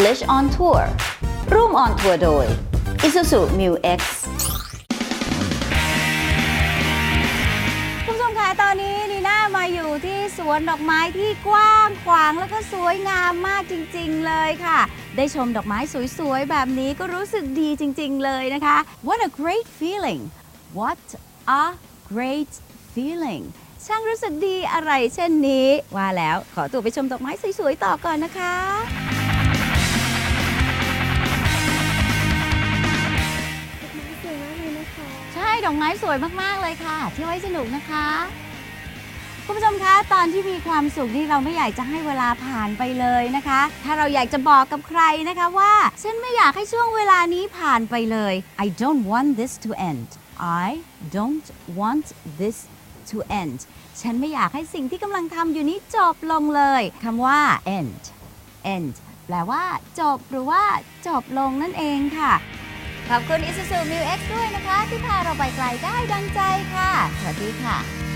English on Tour ร่วม on tour โดย Isuzu Mu X คุณผู้ชมคะตอนนี้นีน่ามาอยู่ที่สวนดอกไม้ที่กว้างขวางแล้วก็สวยงามมากจริง ๆ เลยค่ะ ได้ชมดอกไม้สวย ๆ แบบนี้ก็รู้สึกดีจริง ๆ เลยนะคะ What a great feeling What a great feeling ช่างรู้สึกดีอะไรเช่นนี้ ว่าแล้วขอตัวไปชมดอกไม้สวย ๆ ต่อก่อนนะคะ ดอกไม้สวยมากๆเลยค่ะ เที่ยวให้สนุกนะคะ คุณผู้ชมคะตอนที่มีความสุขนี่เราไม่อยากจะให้เวลาผ่านไปเลยนะคะ ถ้าเราอยากจะบอกกับใครนะคะว่า ฉันไม่อยากให้ช่วงเวลานี้ผ่านไปเลย I don't want this to end I don't want this to end ฉันไม่อยากให้สิ่งที่กำลังทำอยู่นี้จบลงเลยคำว่า end end แปลว่าจบหรือว่าจบลงนั่นเองค่ะ ขอบคุณ Isuzu Mu X ด้วยนะคะ ที่พาเราไปไกลได้ดังใจค่ะ สวัสดีค่ะ